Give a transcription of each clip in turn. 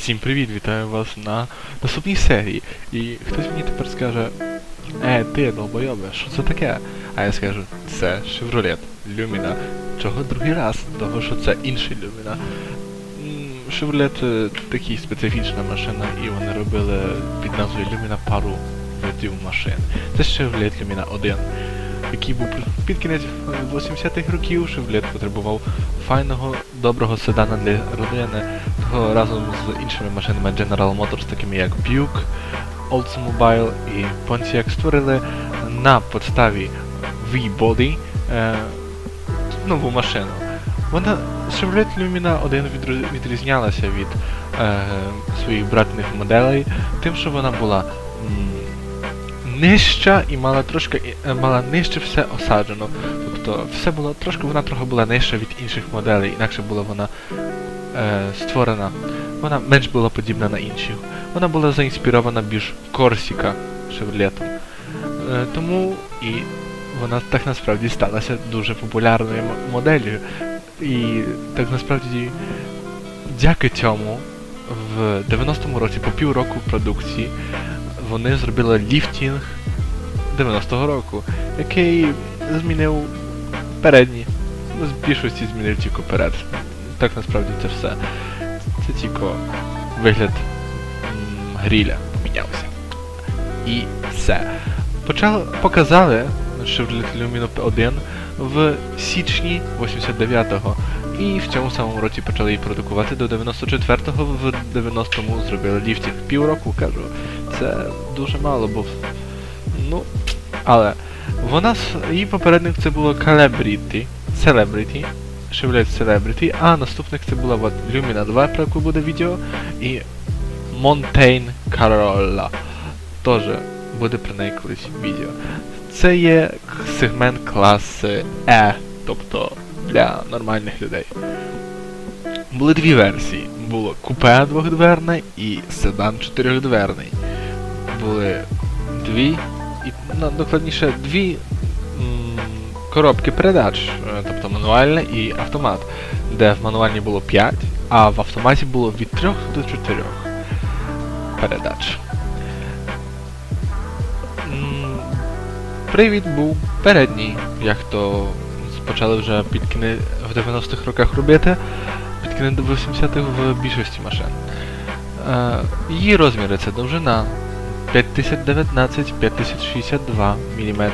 Всім привіт, вітаю вас на наступній серії. І хтось мені тепер скаже, е, ти долбойобе, що це таке? А я скажу, це Chevrolet Lumina. Чого другий раз? Того що це інший Lumina. Chevrolet е, такий специфічна машина, і вони робили під назвою Lumina пару видів машин. Це Chevrolet Lumina 1 який був під кінець е, 80-х років, Chevrolet потребував файного, доброго седана для родини, разом з іншими машинами General Motors, такими як Buick, Oldsmobile і Pontiac створили на подставі V-Body е, нову машину. Вона Chevrolet Lumina 1 відрізнялася від е, своїх братних моделей, тим, що вона була м, нижча і мала трошки і- е, мала нижче все осаджено. Тобто все було трошки, вона трохи була нижча від інших моделей, інакше була вона е, створена. Вона менш була подібна на інших. Вона була заінспірована більш Корсіка Шевролетом. Е, тому і вона так насправді сталася дуже популярною моделлю. І так насправді дяки цьому в 90-му році, по півроку продукції, вони зробили ліфтінг 90-го року, який змінив передні. З більшості змінив тільки перед. Так насправді це все. Це тільки вигляд гріля помінявся. І все. Почали, показали Chevrolet Lumino 1 в січні 89-го. І в цьому самому році почали її продукувати до 94-го, в 90-му зробили ліфтінг. Півроку, кажу. Це дуже мало, бо. Ну. Але вона її попередник це було Celebrity. Celebrity. Chevrolet Celebrity, а наступник це була от Lumina 2, про яку буде відео, і Montaigne Corolla. Теж буде про неї колись відео. Це є сегмент класи E, тобто для нормальних людей. Були дві версії. Було купе двохдверне і седан чотирьохдверний. Були дві, і ну, докладніше дві коробки передач, е, тобто мануальна і автомат, де в мануальній було 5, а в автоматі було від 3 до 4 передач. Привід був передній, як то почали вже під кінець в 90-х роках робити, під кінець 80-х в більшості машин. Е, її розміри це довжина 5019 5062 мм.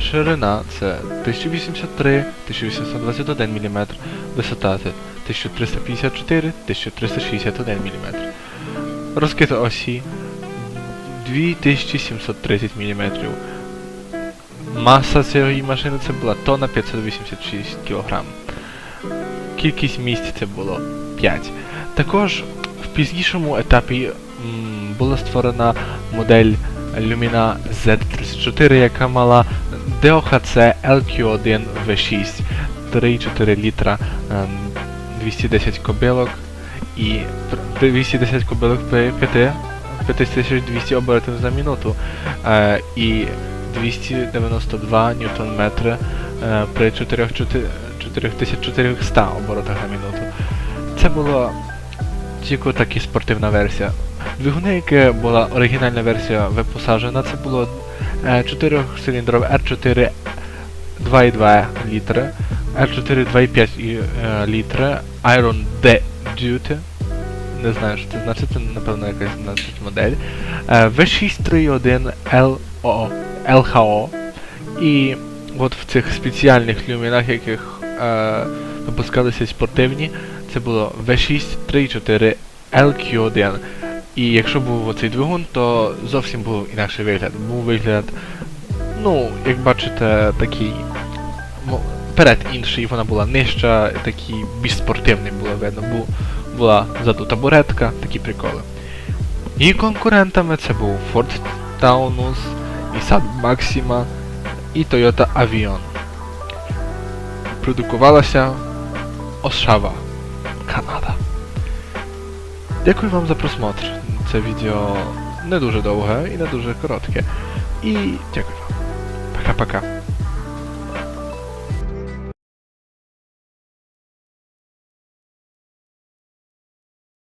Ширина це 1083 1821 мм. Висота це 1354 1361 мм. Розкид осі 2730 мм. Маса цієї машини це була тонна 586 кг. Кількість місць це було 5. Також пізнішому етапі була створена модель Lumina Z34, яка мала DOHC LQ1 V6 3,4 літра, ем, 210 кобилок і 210 кобилок при 5 5200 обертів за минуту е, і 292 ньютон метри е, при 4 4400 оборотах на минуту. Це була тільки таки спортивна версія. Двигуни, яка була оригінальна версія випосаджена, це було 4-циліндрове R4 2,2 літри, R4 2,5 е, літри, Iron D Duty. Не знаю, що це значить, це напевно якась значить модель. Е, V6 3.1 LO, LHO. І от в цих спеціальних люмінах, яких е, випускалися спортивні, це було V6 3.4 LQ1. І якщо був оцей двигун, то зовсім був інакший вигляд. Був вигляд, ну, як бачите, такий. Перед інший, вона була нижча, такий більш спортивний було видно. Бу, була ззаду табуретка, такі приколи. І конкурентами це був Ford Taunus, Nissan Maxima і Toyota Avion. Продукувалася Ошава, Канада. Дякую вам за просмотр. Це відео не дуже довге і не дуже коротке. І дякую вам. Пока-пока.